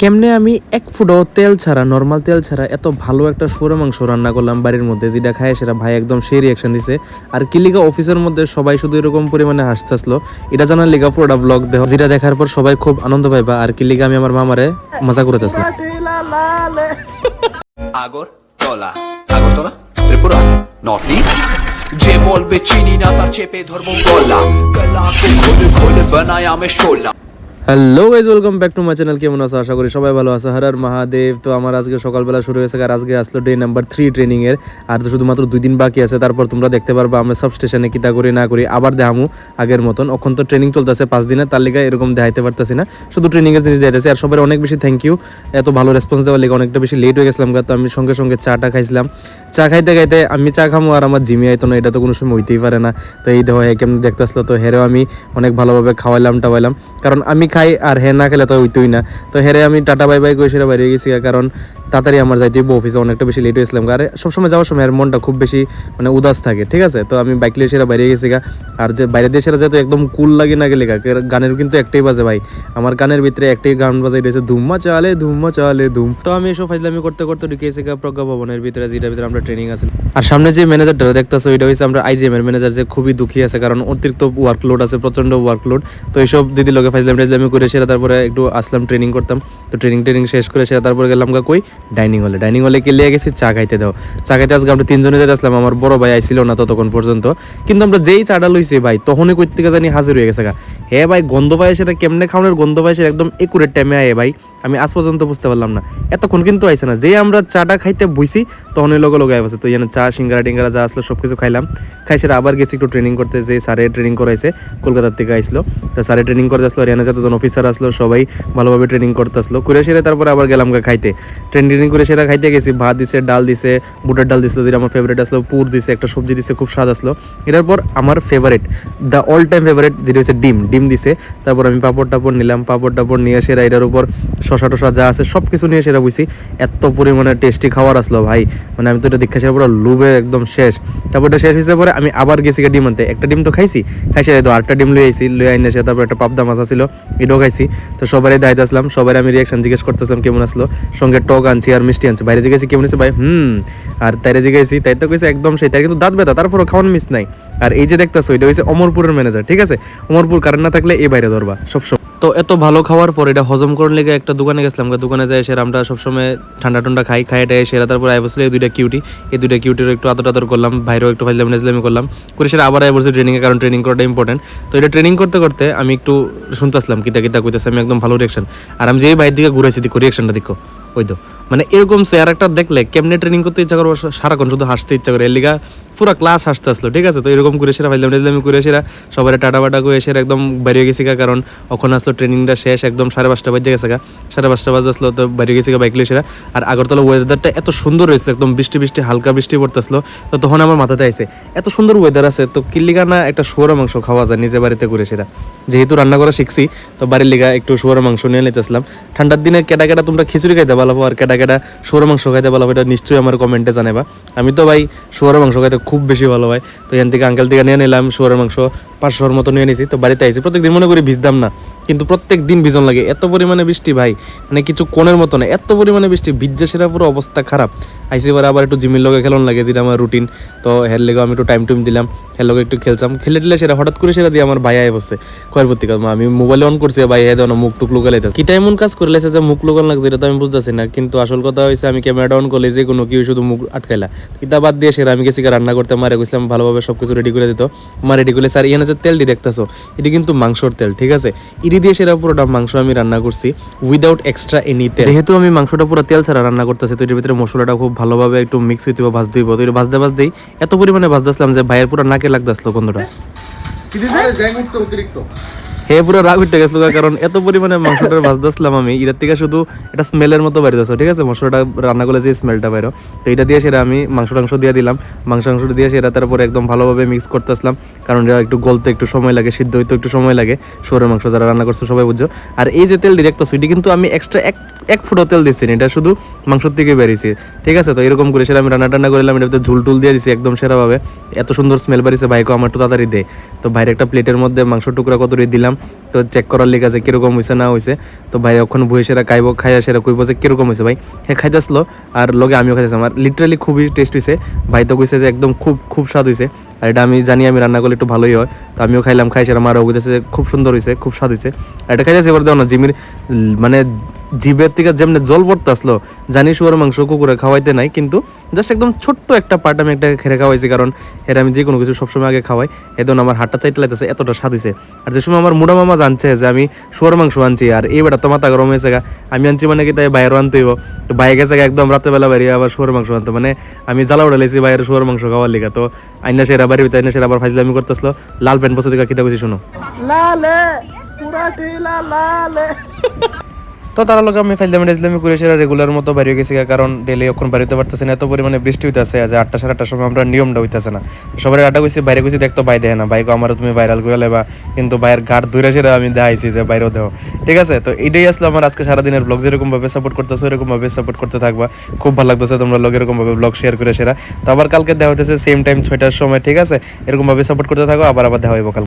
কেমনে আমি এক ফুটও তেল ছাড়া নর্মাল তেল ছাড়া এত ভালো একটা সুরে মাংস রান্না করলাম বাড়ির মধ্যে, যেটা খায় সেটা ভাই একদম সেই রিয়াকশন দিছে। আর কিলিকা অফিসের মধ্যে সবাই শুধু এরকম পরিমাণে হাসতেছিল, এটা জানার লিগা পুরোটা ব্লগ দেহ যেটা দেখার পর সবাই খুব আনন্দ পাইবা, আর কিলিকা আমি আমার মামারে মজা করে আসলাম আগর তলা আগরতলা ত্রিপুরা? নর্থ ইস্ট যে বলবে চিনি না তার চেপে ধরবো গলা খুলে বানায় আমি শোলা। Hello guys welcome back to my channel কেমন আছো? আশা করি সবাই ভালো আছে। হর হর মহাদেব, তো আমার আজকে সকালবেলা শুরু হয়েছে আর আজকে আসলো ডে নাম্বার থ্রি ট্রেনিং এর। আর শুধুমাত্র দুই দিন বাকি আছে, তারপর তোমরা দেখতে পারবা, আমরা সব স্টেশনে কিতা করি, না করি, আবার দেখামু আগের মতন। এখন তো ট্রেনিং চলতেছে পাঁচ দিনে তার লিগে এরকম দেখাইতে পারতেছি না। শুধু ট্রেনিং এর জিনিস দেখাইতেছি। আর সবার অনেক বেশি থ্যাংক ইউ এত ভালো রেসপন্স দেওয়ার লিগে অনেকটা বেশি লেট হয়ে গেছিলাম তো আমি সঙ্গে সঙ্গে চাটা খাইছিলাম। চা খাইতে খাইতে আমি চা খামো আর আমার জিমি আইতো না, এটা তো কোনো সময় হইতেই পারে না। তো এই দেখো কেমন দেখতে আসলো তো হেরেও আমি অনেক ভালোভাবে খাওয়াইলাম, টাওয়াইলাম। কারণ আমি খাই আর হে না খেলে তো হইতোই না। তো হেরে আমি টাটা বাই বাই সেটা বাইরে গেছি কারণ তাড়াতাড়ি আমার যাইতে হইব অফিসে অনেকটা বেশি লেট হয়েছিলাম আর সবসময় যাওয়ার সময় আর মনটা খুব বেশি মানে উদাস থাকে, ঠিক আছে? তো আমি বাইক লিয়ে সেটা বাইরে গেছি গা। আর যে বাইরে দিয়ে সেটা যেহেতু একদম কুল লাগে না গেলে গা গানের কিন্তু একটাই বাজে ভাই। আমার গানের ভিতরে একটাই গান বাজাই রয়েছে ধুম্মা চালে ধুম্মা চালে ধুম। তো আমি এসব ফাইজলামি করতে করতে ঢুকিয়েছি গা প্রজ্ঞা ভবনের ভিতরে, যেটার ভিতরে আমরা ট্রেনিং আছে। আর সামনে যে ম্যানেজারটা দেখতেছো ওইটা হচ্ছে আমরা আইজিএম এর ম্যানেজার যে খুবই দুঃখী আছে, কারণ অতিরিক্ত ওয়ার্কলোড আছে প্রচণ্ড ওয়ার্কলোড তো এইসব দিদি লোকে ফাইজলাম টাইজলামি করে সেটা তারপরে একটু আসলাম ট্রেনিং করতাম। তো ট্রেনিং ট্রেনিং শেষ করে সেটা তারপরে গেলাম গা কই? ডাইনিং হলে। ডাইনিং হলে কে লিয়ে গেছি? চা খাইতে দাও। চা খাইতে আজকে আমরা তিনজনে যেতে আসলাম। আমার বড় ভাই আইছিল না ততক্ষণ পর্যন্ত। কিন্তু আমরা যেই চাটা লইছি ভাই, তখনই কই থেকে জানি হাজির হয়ে গেছে গা। হ্যাঁ ভাই, গন্ধ পায় সেটা কেমনে খাওয়ানোর গন্ধ পায় সেটা একদম একুরেট টাইমে আয় ভাই। আমি আজ পর্যন্ত বুঝতে পারলাম না। এতক্ষণ কিন্তু আইছে না। যেই আমরা চাটা খাইতে বইছি, তখনই লগে লগে আইছে তো এখানে চা, সিঙ্গারা টিঙ্গারা যা আসলো সব কিছু খাইলাম। খাই সেটা আবার গেছি একটু ট্রেনিং করতে। যে স্যারে ট্রেনিং করাইছে, কলকাতার থেকে আইসলো তো স্যারে ট্রেনিং করতে আসলো। এখানে যতজন অফিসার আসলো, সবাই ভালোভাবে ট্রেনিং করতে আসলো। করে সেরে তারপরে আবার গেলাম গা খাইতে। ট্রেনিং করে সেটা খাইতে গেছি। ভাত দিছে, ডাল দিছে, বুটের ডাল দিছে যেটা আমার ফেভারিট আসলো, পুর দিছে, একটা সবজি দিছে, খুব স্বাদ আসলো। এটার পর আমার favourite the all time favourite যেটা হচ্ছে ডিম। ডিম দিছে, তারপর আমি পাপড় টাপড় নিলাম, পাপড় টাপড় নিয়ে সেরা এটার উপর শশা টশা যা আছে সব কিছু নিয়ে সেরা বুঝছি। এত পরিমাণে টেস্টি খাবার আসলো ভাই। মানে আমি তো এটা দেখা সেরা পুরো লুবে একদম শেষ। তারপর এটা শেষ হয়েছে পরে আমি আবার গেছি ডিম আনতে। একটা ডিম তো খাইছি খাই সেরা তো আটটা ডিম লুয়ে আইছি লুয়ে আইনে সে তারপর একটা পাবদা মাছ ছিল এটাও খাইছি। তো সবারই দায়িত্ব আসলাম সবাই আমি রিয়াকশন জিজ্ঞেস করতেছিলাম, কেমন আসলো? সঙ্গে টক আনছি আর মিষ্টি আনছি। বাইরে জিজ্ঞেসি কেমন আছে ভাই? হুম, আর তাইরে জিজ্ঞাসি তাই তো কইছে একদম সেই তাই কিন্তু দাঁত ব্যথা, তারপরও খাওয়ান মিস নাই। আর এই যে দেখতেছো, এটা হচ্ছে অমরপুরের ম্যানেজার ঠিক আছে? অমরপুর কারেন্ট না থাকলে এই বাইরে ধরবা সবসময় তো এত ভালো খাওয়ার পর এটা হজম করার লেগে একটা দোকানে গেছিলাম দোকানে যাই সেরা আমরা সবসময় ঠান্ডা ঠান্ডা খাই খাই এটাই সেরা তারপর আই বসলে, এই দুইটা কিউটি এই দুইটা কিউটির একটু আদর আদর করলাম বাইরেও একটু ফাইজলাম নেজলামি করলাম, করে সেটা আবার আই বলছি ট্রেনিংয়ে কারণ ট্রেনিং করাটা ইম্পর্টেন্ট তো এটা ট্রেনিং করতে করতে আমি একটু শুনতেছিলাম, কিতা কিতা কইতেছে, আমি একদম ভালো রিয়াকশন আর আমি যেই বাইরের দিকে ঘুরেছি দেখো রিয়াকশনটা দেখো, ওই তো। মানে এরকম চেয়ার একটা দেখলে কেমনে ট্রেনিং করতে ইচ্ছা করব সারাক্ষণ শুধু হাসতে ইচ্ছা করে। এর লিগা পুরো ক্লাস হাসতে আসলো, ঠিক আছে? তো এরকম করে সেরা ফাইলাম রেজলামি করে সেরা সবাই টাটা বাটা করে সেরা একদম বেরিয়ে গেছি কারণ ওখানে আসলো ট্রেনিংটা শেষ, একদম সাড়ে পাঁচটা বাজে গেছে সাড়ে পাঁচটা বাজে আসলো, তো বেরিয়ে গেছি বাইক লিয়ে সেরা। আর আগরতলা ওয়েদারটা এত সুন্দর হয়েছিল, একদম বৃষ্টি বৃষ্টি, হালকা বৃষ্টি পড়তেছিল তো তখন আমার মাথাতে আইছে, এত সুন্দর ওয়েদার আছে, তো কিল্লিগা না একটা শুয়ার মাংস খাওয়া যায় নিজে বাড়িতে করে সেরা। যেহেতু রান্না করা শিখছি, তো বাড়ির লিগা একটু শুয়ার মাংস নিয়ে নিতেছিলাম ঠান্ডার দিনে কেটা কেটা তোমরা খিচুড়ি খাইতে ভালো আর কেটা কেটা সৌর মাংস খাইতে ভালো এটা নিশ্চয়ই আমার কমেন্টে জানাবা আমি তো ভাই সৌর মাংস খাইতে খুব বেশি ভালো হয়। তো এখান থেকে আঙ্কেল থেকে নিয়ে নিলাম সৌর মাংস পাঁচশোর মতো নিয়ে নিছি। তো বাড়িতে আইছি, প্রত্যেকদিন মনে করি ভিজতাম না। কিন্তু প্রত্যেক দিন ভিজন লাগে। এত পরিমাণে বৃষ্টি ভাই মানে কিছু কোণের মতো না, এত পরিমাণে বৃষ্টি ভিজ্জা সেরা পুরো অবস্থা খারাপ। আইসি এবার আবার একটু জিমির লগে খেলন লাগে, যেটা আমার রুটিন তো হের লেগে আমি একটু টাইম টুইম দিলাম, হের লগে একটু খেলতাম। খেলে টিলে সেটা হঠাৎ করে সেটা দিয়ে আমার ভাই আয় বসছে। কয়ের প্রতি আমি মোবাইল অন করছি, ভাই হ্যাঁ দেওয়া মুখ টুক লুকালে কিটা এমন কাজ করে লেছে যে মুখ লুকান লাগছে, এটা তো আমি বুঝতেছি না। কিন্তু আসল কথা হয়েছে আমি ক্যামেরাটা অন করলে যে কোনো কেউ শুধু মুখ আটকাইলা। কিতা বাদ দিয়ে সেরা, আমি গেছি রান্না করতে, মারে গেছিলাম ভালোভাবে সব কিছু রেডি করে দিত। মা রেডি করলে, স্যার ইয়ানে যে তেলটি দেখতেছো, এটি কিন্তু মাংসর তেল, ঠিক আছে? ইডি দিয়ে সেরা পুরোটা মাংস আমি রান্না করছি উইদাউট এক্সট্রা এনি তেল। যেহেতু আমি মাংসটা পুরো তেল ছাড়া রান্না করতেছি তো এটার ভিতরে মশলাটা খুব ভালোভাবে একটু মিক্স হইতে বা ভাজতে হইব। তো এটা ভাজতে ভাজতেই এত পরিমাণে ভাজতেছিলাম যে ভাইয়ের পুরো নাকে লাগতেছিল গন্ধটা। আরে অতিরিক্ত। হে পুরো রাগ উঠে কারণ এত পরিমাণে মাংসটা ভাজতেছিলাম আমি। এটার থেকে শুধু এটা স্মেলের মতো বাইরে ঠিক আছে? মশলাটা রান্না করলে যে স্মেলটা বাইরো। তো এটা দিয়ে সেটা আমি মাংস টাংস দিয়ে দিলাম। মাংস টাংস দিয়ে সেটা তারপরে একদম ভালোভাবে মিক্স করতেছিলাম, কারণ এটা একটু গলতে একটু সময় লাগে, সিদ্ধ হইতে একটু সময় লাগে। সরের মাংস যারা রান্না করছে সবাই বুঝছ। আর এই যে তেলটি দেখতেছো, এটি কিন্তু আমি এক্সট্রা এক এক ফুটো তেল দিচ্ছি না, এটা শুধু মাংসর থেকে বেরিয়েছে ঠিক আছে তো এরকম করে সেটা আমি রান্না টান্না করলাম এটাতে ঝুল টুল দিয়ে দিছি একদম সেরাভাবে। এত সুন্দর স্মেল বাড়িছে ভাইকে আমার একটু তাড়াতাড়ি দেয় তো বাইরে একটা প্লেটের মধ্যে মাংস টুকরা কতটি দিলাম তো চেক করার লিগে আছে কীরকম হয়েছে না হয়েছে তো ভাই ওখানে বসে সেরা খাইব খাইয়া সেরা কইব যে কীরকম হয়েছে ভাই। হ্যাঁ খাইতেছিল আর লগে আমিও খাইতেছিলাম। আর লিটারালি খুবই টেস্ট হয়েছে ভাই তো কইছে যে একদম খুব খুব স্বাদ হয়েছে আর এটা আমি জানি আমি রান্না করলে একটু ভালোই হয়। তো আমিও খাইলাম খাই সেরা মারাও কইতেছে খুব সুন্দর হয়েছে খুব স্বাদ হয়েছে আর এটা খাইতেছে এবার দেখো না জিমির মানে জিভের থেকে যেমনি জল পড়তে আসলো, জানি শুয়ার মাংস কুকুরে খাওয়াইতে নাই, কিন্তু জাস্ট একদম ছোট্ট একটা পার্ট আমি একটা খেরে খাওয়াইছি, কারণ এর আমি যে কোনো কিছু সবসময় আগে খাওয়াই। এদন আমার হাটটা চাইতে লাগতেছে, এতটা স্বাদ হয়েছে আর যে সময় আমার মুড়া মামা জানছে যে আমি শুয়ার মাংস আনছি, আর এই বেটা তো মাথা গরম হয়েছে আমি আনছি মানে কি তাই বাইরে আনতে হইব। তো বাইরে গেছে একদম রাত্রেবেলা বেরিয়ে আবার শুয়ার মাংস আনতো মানে আমি জ্বালা উড়াইছি বাইরে শুয়ার মাংস খাওয়ার লিগা। তো আইনা সেরা বাড়ি ভিতরে আইনা সেরা আবার ফাইজলামি করতেছিল, লাল প্যান্ট বসে দিকে কিতা কইছি শুনো। তো তার লোক আমি ফাইলামি টাইজলামি করে সেরা রেগুলার মতো বাড়ি গেছি কারণ ডেলি এখন বাড়িতে পারতেছে না। এত পরিমাণে বৃষ্টি হইতেছে যে আটটা সাড়ে আটটার সময় আমরা নিয়মটা হইতেছে না। সবাই আটটা গেছি বাইরে গেছি দেখতো বাই দেয় না। বাইকে আমার তুমি ভাইরাল করে লেবা, কিন্তু বাইরের ঘাট দূরে সেরা আমি দেখাইছি যে বাইরেও দেও ঠিক আছে? তো এটাই আসলে আমার আজকে সারাদিনের ব্লগ যেরকম ভাবে সাপোর্ট করতেছে এরকম ভাবে সাপোর্ট করতে থাকবা। খুব ভালো লাগতেছে তোমরা লোক এরকম ভাবে ব্লগ শেয়ার করে সেরা। তো আবার কালকে দেখা হইতেছে সেম টাইম ছয়টার সময়, ঠিক আছে? এরকম ভাবে সাপোর্ট করতে থাকো, আবার আবার দেখা হইব কালকে।